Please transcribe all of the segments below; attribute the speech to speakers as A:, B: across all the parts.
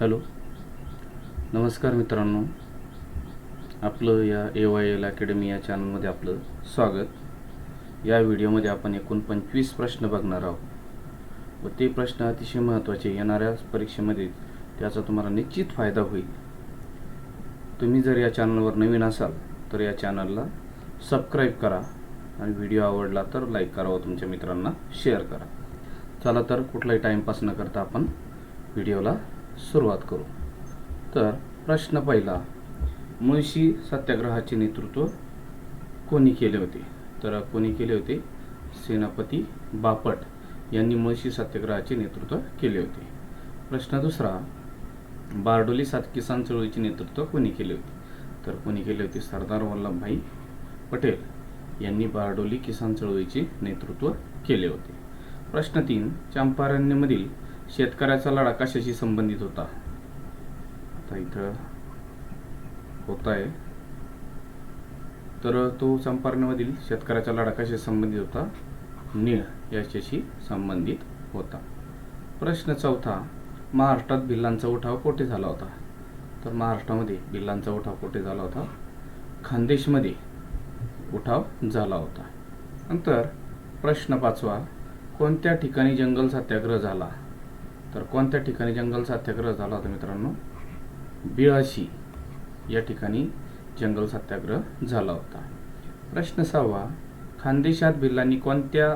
A: Hello. नमस्कार मित्रांनो. आपलं या ए वाय एल अकॅडमी या चॅनलमध्ये आपलं स्वागत. या व्हिडिओमध्ये आपण एकूण पंचवीस प्रश्न बघणार आहोत. व ते प्रश्न अतिशय महत्त्वाचे येणाऱ्या परीक्षेमध्ये त्याचा तुम्हाला निश्चित फायदा होईल. तुम्ही जर या चॅनलवर नवीन असाल तर या चॅनलला सबस्क्राईब करा आणि व्हिडिओ आवडला तर लाईक करा व तुमच्या मित्रांना शेअर करा. चला तर कुठलाही टाईमपास न करता आपण व्हिडिओला सुरुवात करू. तर प्रश्न पहिला मुळशी सत्याग्रहाचे नेतृत्व कोणी केले होते? तर कोणी केले होते? सेनापती बापट यांनी मुळशी सत्याग्रहाचे नेतृत्व केले होते. प्रश्न दुसरा बारडोली सात किसान चळवळीचे नेतृत्व कोणी केले होते? तर कोणी केले होते? सरदार वल्लभभाई पटेल यांनी बारडोली किसान चळवळीचे नेतृत्व केले होते. प्रश्न तीन चंपारण्यमधील शेतकऱ्याचा लढा कशाशी संबंधित होता. आता इथं होत आहे तर तो चंपारण्यमधील शेतकऱ्याचा लढा कशाशी संबंधित होता. नीळ याच्याशी संबंधित होता. प्रश्न चौथा महाराष्ट्रात भिल्लांचा उठाव कोठे झाला होता? तर महाराष्ट्रामध्ये भिल्लांचा उठाव कोठे झाला होता? खानदेशमध्ये उठाव झाला होता. नंतर प्रश्न पाचवा कोणत्या ठिकाणी जंगल सत्याग्रह झाला? तर कोणत्या ठिकाणी जंगल सत्याग्रह झाला होता मित्रांनो? बिळाशी या ठिकाणी जंगल सत्याग्रह झाला होता. प्रश्न सहावा खानदेशात भिल्लांनी कोणत्या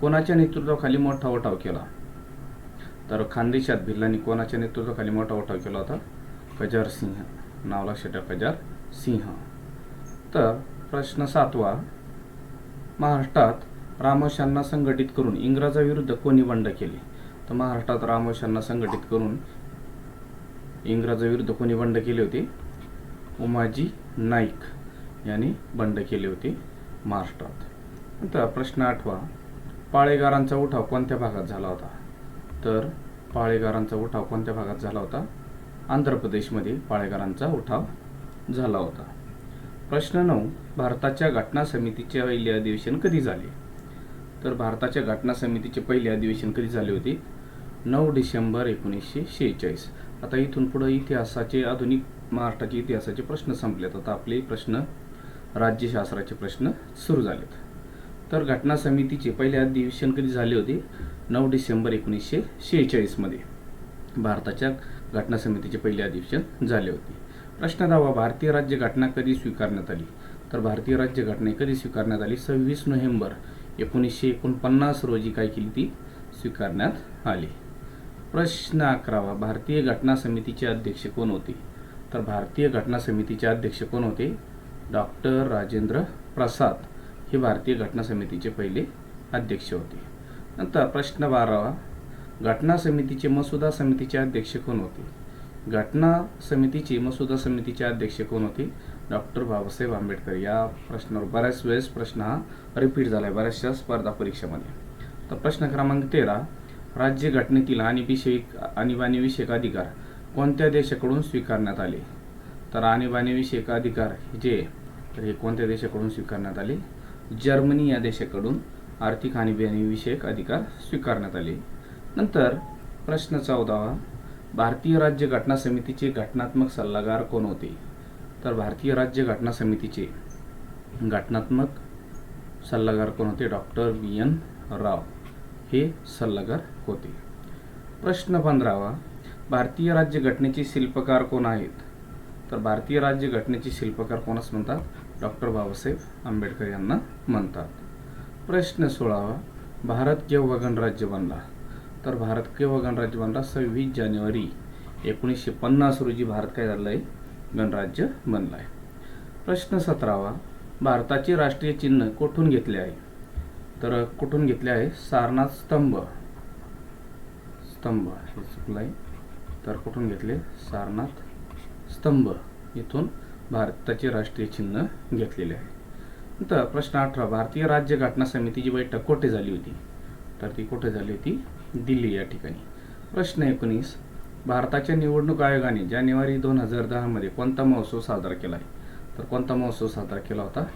A: कोणाच्या नेतृत्वाखाली मोठा उठाव केला? तर खानदेशात भिल्लांनी कोणाच्या नेतृत्वाखाली मोठा उठाव केला होता? कजार सिंह नाव लक्षात ठेवा कजार सिंह. तर प्रश्न सातवा महाराष्ट्रात रामोशांना संघटित करून इंग्रजाविरुद्ध कोणी बंड केले? तर महाराष्ट्रात रामोशांना संघटित करून इंग्रजाविरुद्ध कोणी बंड केले होते? उमाजी नाईक यांनी बंड केले होते महाराष्ट्रात. नंतर प्रश्न आठवा. पाळेगारांचा उठाव कोणत्या भागात झाला होता? तर पाळेगारांचा उठाव कोणत्या भागात झाला होता? आंध्र प्रदेशमध्ये पाळेगारांचा उठाव झाला होता. प्रश्न नऊ. भारताच्या घटना समितीचे पहिले अधिवेशन कधी झाले? तर भारताच्या घटना समितीचे पहिले अधिवेशन कधी झाले होते? नऊ डिसेंबर एकोणीसशे शेहेचाळीस. आता इथून पुढे इतिहासाचे आधुनिक महाराष्ट्राचे इतिहासाचे प्रश्न संपलेत. आता आपले प्रश्न राज्यशास्त्राचे प्रश्न सुरू झालेत. तर घटना समितीचे पहिले अधिवेशन कधी झाले होते? नऊ डिसेंबर एकोणीसशे शेहेचाळीसमध्ये भारताच्या घटना समितीचे पहिले अधिवेशन झाले होते. प्रश्न दहावा भारतीय राज्य घटना कधी स्वीकारण्यात आली? तर भारतीय राज्य घटना कधी स्वीकारण्यात आली? सव्वीस नोव्हेंबर एकोणीसशे एकोणपन्नास रोजी काय केली ती? स्वीकारण्यात आली. प्रश्न अकरावा भारतीय घटना समितीचे अध्यक्ष कोण होते? तर भारतीय घटना समितीचे अध्यक्ष कोण होते? डॉक्टर राजेंद्र प्रसाद हे भारतीय घटना समितीचे पहिले अध्यक्ष होते. नंतर प्रश्न बारावा घटना समितीचे मसुदा समितीचे अध्यक्ष कोण होते? घटना समितीचे मसुदा समितीचे अध्यक्ष कोण होते? डॉक्टर बाबासाहेब आंबेडकर. या प्रश्नावर बऱ्याच वेळेस प्रश्न हा रिपीट झाला आहे बऱ्याचशा स्पर्धा परीक्षेमध्ये. तर प्रश्न क्रमांक तेरा राज्य घटनेतील आणीविषयक आणीबाणीविषयक अधिकार कोणत्या देशाकडून स्वीकारण्यात आले? तर आणीबाणीविषयक अधिकार जे तर हे कोणत्या देशाकडून स्वीकारण्यात आले? जर्मनी या देशाकडून आर्थिक आणीबाणीविषयक अधिकार स्वीकारण्यात आले. नंतर प्रश्न चौदावा भारतीय राज्य घटना समितीचे घटनात्मक सल्लागार कोण होते? तर भारतीय राज्य घटना समितीचे घटनात्मक सल्लागार कोण होते? Doctor B N Rao. हे सल्लागार होते. प्रश्न पंधरावा भारतीय राज्यघटनेचे शिल्पकार कोण आहेत? तर भारतीय राज्यघटनेचे शिल्पकार कोणास म्हणतात? डॉक्टर बाबासाहेब आंबेडकर यांना म्हणतात. प्रश्न सोळावा भारत केव्हा गणराज्य बनला. तर भारत केव्हा गणराज्य बनला सव्वीस जानेवारी एकोणीसशे पन्नास रोजी भारत काय झालं आहे गणराज्य बनला आहे प्रश्न सतरावा भारताचे राष्ट्रीय चिन्ह कुठून घेतले आहे? तर कुठून घेतले आहे? सारनाथ स्तंभ. स्तंभ हे चुकलं आहे तर कुठून घेतले? सारनाथ स्तंभ. इथून भारताचे राष्ट्रीय चिन्ह घेतलेले आहे. नंतर प्रश्न अठरा. भारतीय राज्य घटना समितीची बैठक कुठे झाली होती? तर ती कुठे झाली होती? दिल्ली या ठिकाणी. प्रश्न एकोणीस. भारताच्या निवडणूक आयोगाने जानेवारी दोन हजार दहामध्ये कोणता महोत्सव साजरा केला आहे? तर कोणता महोत्सव साजरा केला होता?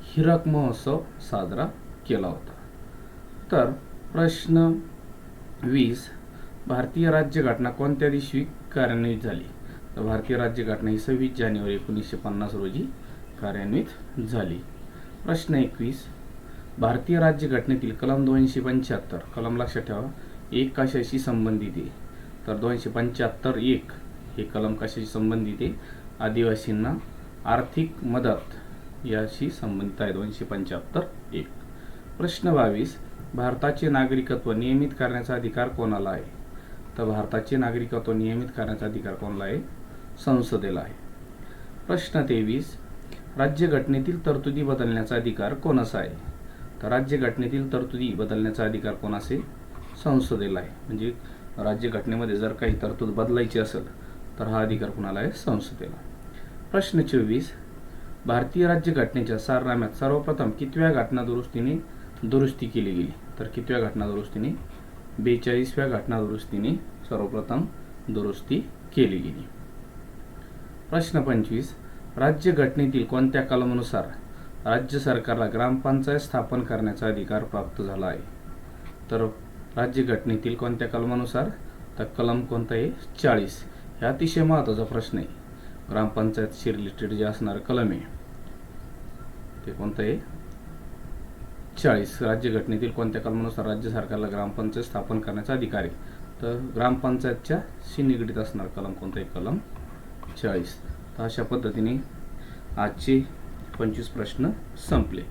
A: हिरक महोत्सव साजरा केला होता. तर प्रश्न वीस. भारतीय राज्यघटना कोणत्या दिवशी कार्यान्वित झाली? तर भारतीय राज्यघटना ही सव्वीस जानेवारी एकोणीसशे पन्नास रोजी कार्यान्वित झाली. प्रश्न एकवीस. भारतीय राज्यघटनेतील कलम दोनशे पंच्याहत्तर कलम लक्षात ठेवा एक कशाशी संबंधित आहे? तर दोनशे पंच्याहत्तर एक हे कलम कशाशी संबंधित आहे? आदिवासींना आर्थिक मदत याशी संबंधित आहे दोनशे पंच्याहत्तर एक. प्रश्न बावीस. भारताचे नागरिकत्व नियमित करण्याचा अधिकार कोणाला आहे? तर भारताचे नागरिकत्व नियमित करण्याचा अधिकार कोणाला आहे? संसदेला आहे. प्रश्न तेवीस. राज्यघटनेतील तरतुदी बदलण्याचा अधिकार कोणाचा आहे? तर राज्यघटनेतील तरतुदी बदलण्याचा अधिकार कोणाचे? संसदेला आहे. म्हणजे राज्यघटनेमध्ये जर काही तरतूद बदलायची असेल तर हा अधिकार कोणाला आहे? संसदेला. प्रश्न चोवीस. भारतीय राज्यघटनेच्या सारनाम्यात सर्वप्रथम कितव्या घटना दुरुस्तीने दुरुस्ती केली गेली. तर कितव्या घटना दुरुस्तीने? बेचाळीसव्या घटना दुरुस्तीने सर्वप्रथम दुरुस्ती केली गेली. प्रश्न पंचवीस. राज्यघटनेतील कोणत्या कलमानुसार राज्य सरकारला ग्रामपंचायत स्थापन करण्याचा अधिकार प्राप्त झाला आहे? तर राज्यघटनेतील कोणत्या कलमानुसार? तर कलम कोणतं आहे? चाळीस. हे अतिशय महत्त्वाचा प्रश्न आहे. ग्रामपंचायतशी रिलेटेड जे असणारं कलम आहे. ते कोणतं आहे? चाळीस राज्यघटनेतील कोणत्या कलमानुसार राज्य सरकारला ग्रामपंचायत स्थापन करण्याचा अधिकार आहे? तर ग्रामपंचायतच्या शी निगडीत असणार कलम कोणताही कलम चाळीस. तर अशा पद्धतीने आजचे पंचवीस प्रश्न संपले.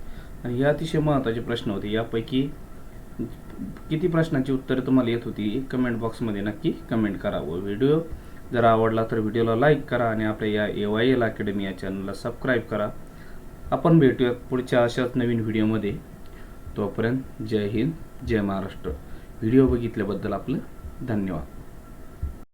A: आणि हे अतिशय महत्त्वाचे प्रश्न होते. यापैकी किती प्रश्नांची उत्तरे तुम्हाला येत होती कमेंट बॉक्समध्ये नक्की कमेंट करा व व्हिडिओ जर आवडला तर व्हिडिओला लाईक करा आणि आपल्या या ए वाय एल अकॅडमी या चॅनलला सबस्क्राईब करा. आपण भेटूयात पुढच्या अशाच नवीन व्हिडिओमध्ये तोपर्यंत जय हिंद जय महाराष्ट्र. व्हिडिओ बघितल्याबद्दल आपलं धन्यवाद.